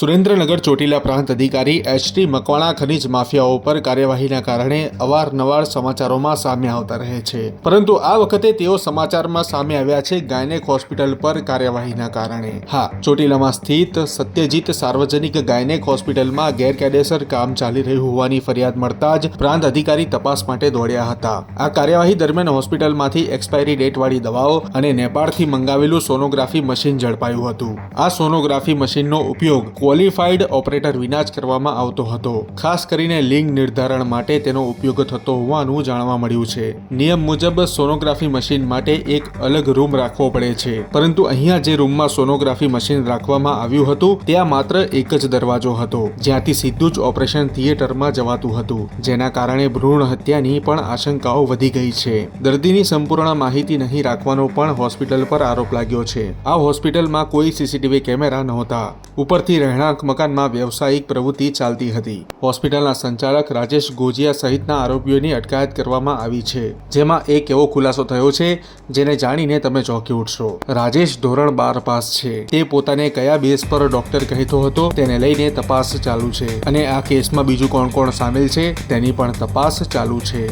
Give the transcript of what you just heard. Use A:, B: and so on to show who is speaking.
A: સુરેન્દ્રનગર ચોટીલા પ્રાંત અધિકારી H T Makwana ખનીજ માફિયાઓ પર કાર્યવાહીના કારણે અવારનવાર સમાચારોમાં સામે આવતા રહે છે. પરંતુ આ વખતે તેઓ સમાચારમાં સામે આવ્યા છે ગાયનેક હોસ્પિટલ પર કાર્યવાહીના કારણે. હા, ચોટીલામાં સ્થિત સત્યજીત સાર્વજનિક ગાયનેક હોસ્પિટલમાં ગેરકાયદેસર કામ ચાલી રહ્યું હોવાની ફરિયાદ મળતા જ પ્રાંત અધિકારી તપાસ માટે દોડ્યા હતા. આ કાર્યવાહી દરમિયાન હોસ્પિટલમાંથી એક્સપાયરી ડેટવાળી દવાઓ અને નેપાળથી મંગાવેલું સોનોગ્રાફી મશીન ઝડપાયું હતું. આ સોનોગ્રાફી મશીનનો ઉપયોગ ક્વોલિફાઈડ ઓપરેટર વિના જ કરવામાં આવતો હતો. ખાસ કરીને લિંગ નિર્ધારણ માટે તેનો ઉપયોગ થતો હોવાનું જાણવા મળ્યું છે. નિયમ મુજબ સોનોગ્રાફી મશીન માટે એક અલગ રૂમ રાખવો પડે છે. પરંતુ અહીંયા જે રૂમમાં સોનોગ્રાફી મશીન રાખવામાં આવ્યું હતું, ત્યાં માત્ર એક જ દરવાજો હતો. જ્યાંથી સીધું જ ઓપરેશન થિયેટરમાં જવાતું હતું. જેના કારણે ભ્રૂણ હત્યાની પણ આશંકાઓ વધી ગઈ છે. દર્દીની સંપૂર્ણ માહિતી નહીં રાખવાનો પણ હોસ્પિટલ પર આરોપ લાગ્યો છે. આ હોસ્પિટલમાં કોઈ સીસીટીવી કેમેરા નહોતા. ઉપરથી રહેણાંક મકાનમાં વ્યવસાયિક પ્રવૃત્તિ ચાલતી હતી. હોસ્પિટલના સંચાલક રાજેશ ગોજિયા સહિતના આરોપીઓની અટકાયત કરવામાં આવી છે, જેમાં એક એવો ખુલાસો થયો છે, જેને જાણીને તમે ચોંકી ઉઠશો. રાજેશ ધોરણ બાર પાસ છે. તે પોતાને કયા બેઝ પર ડોક્ટર કહેતો હતો તેને લઈને તપાસ ચાલુ છે અને આ કેસમાં બીજું કોણ કોણ સામેલ છે તેની પણ તપાસ ચાલુ છે.